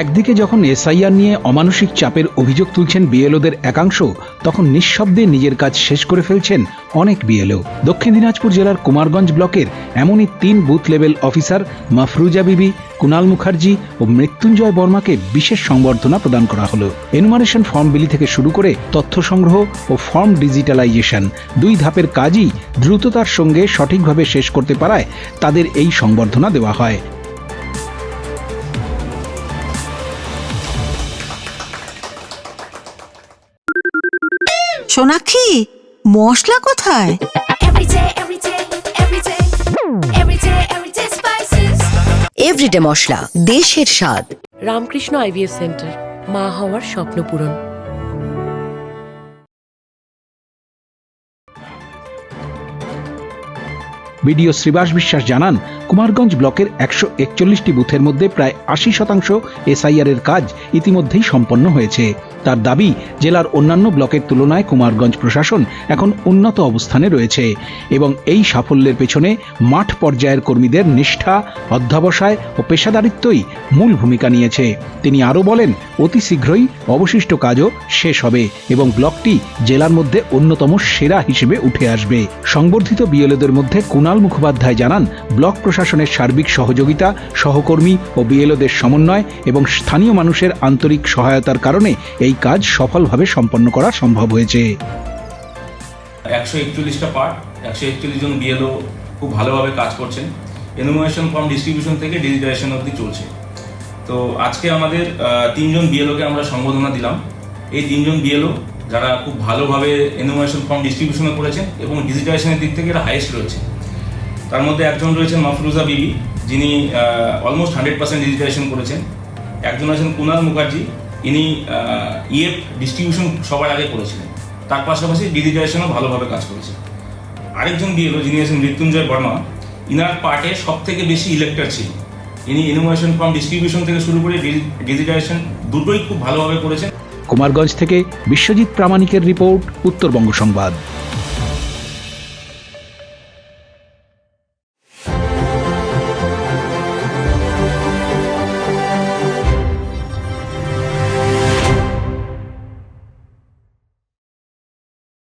একদিকে যখন এসআইআর নিয়ে অমানসিক চাপের অভিযোগ তুলছেন বিএলওদের একাংশ, তখন নিঃশব্দে নিজের কাজ শেষ করে ফেলছেন অনেক বিএলও। দক্ষিণ দিনাজপুর জেলার কুমারগঞ্জ ব্লকের এমনই তিন বুথ লেভেল অফিসার মাফরুজা বিবি, কুনাল মুখার্জি ও মৃত্যুঞ্জয় বর্মাকে বিশেষ সংবর্ধনা প্রদান করা হলো। এনুমারেশন ফর্ম বিলি থেকে শুরু করে তথ্য সংগ্রহ ও ফর্ম ডিজিটালাইজেশন দুই ধাপের কাজই দ্রুততার সঙ্গে সঠিকভাবে শেষ করতে পারায় তাদের এই সংবর্ধনা দেওয়া হয়। সোনাক্ষী মশলা কোথায়? Every day, every day, every day, every day, every day spices. Everyday মশলা দেশের স্বাদ। রামকৃষ্ণ আইভিএফ সেন্টার মা হওয়ার স্বপ্ন পূরণ। বিডিও শ্রীবাস বিশ্বাস জানান কুমারগঞ্জ ব্লকের একশো একচল্লিশটি বুথের মধ্যে প্রায় আশি শতাংশ এসআইআর এর কাজ ইতিমধ্যেই সম্পন্ন হয়েছে। তার দাবি, জেলার অন্যান্য ব্লকের তুলনায় কুমারগঞ্জ প্রশাসন এখন উন্নত অবস্থানে রয়েছে এবং এই সাফল্যের পেছনে মাঠ পর্যায়ের কর্মীদের নিষ্ঠা, অধ্যাবসায় ও পেশাদারিত্বই মূল ভূমিকা নিয়েছে। তিনি আরও বলেন, অতি শীঘ্রই অবশিষ্ট কাজও শেষ হবে এবং ব্লকটি জেলার মধ্যে অন্যতম সেরা হিসেবে উঠে আসবে। সংবর্ধিত বিএলএদের মধ্যে কুণাল মুখোপাধ্যায় জানান, ব্লক প্রশাসনের সার্বিক সহযোগিতা, সহকর্মী ও বিএলওদের সমন্বয় এবং স্থানীয় মানুষের আন্তরিক সহায়তার কারণে এই কাজ সফলভাবে সম্পন্ন করা সম্ভব হয়েছে। একশো একচল্লিশটা পার্ট একশো একচল্লিশ জন বিএলও খুব ভালোভাবে কাজ করছেন। এনুমিনেশন ফর্ম ডিস্ট্রিবিউশন থেকে ডিজিটাইজেশন অবধি চলছে। তো আজকে আমাদের তিনজন বিএলওকে আমরা সম্বোধনা দিলাম। এই তিনজন বিএলও যারা খুব ভালোভাবে এনুমিনেশন ফর্ম ডিস্ট্রিবিউশনও করেছেন এবং ডিজিটাইজেশনের দিক থেকে এরা হাইয়েস্ট রয়েছে। তার মধ্যে একজন রয়েছেন মাফরুজা বিবি, যিনি অলমোস্ট হান্ড্রেড পার্সেন্ট ডিজিটাইজেশন করেছেন। একজন আছেন কুনাল মুখার্জি, ইনি ইএফ ডিস্ট্রিবিউশন সবার আগে করেছিলেন। তার পাশাপাশি ডিজিটাইজেশনও ভালোভাবে কাজ করেছেন আরেকজন বিএলও যিনি আছেন মৃত্যুঞ্জয় বর্মা। ইনার পার্টে সব থেকে বেশি ইলেক্টর ছিল। ইনি ইনোভেশন ফর্ম ডিস্ট্রিবিউশন থেকে শুরু করে ডিজিটাইজেশন দুটোই খুব ভালোভাবে করেছেন। কুমারগঞ্জ থেকে বিশ্বজিৎ প্রামাণিকের রিপোর্ট, উত্তরবঙ্গ সংবাদ।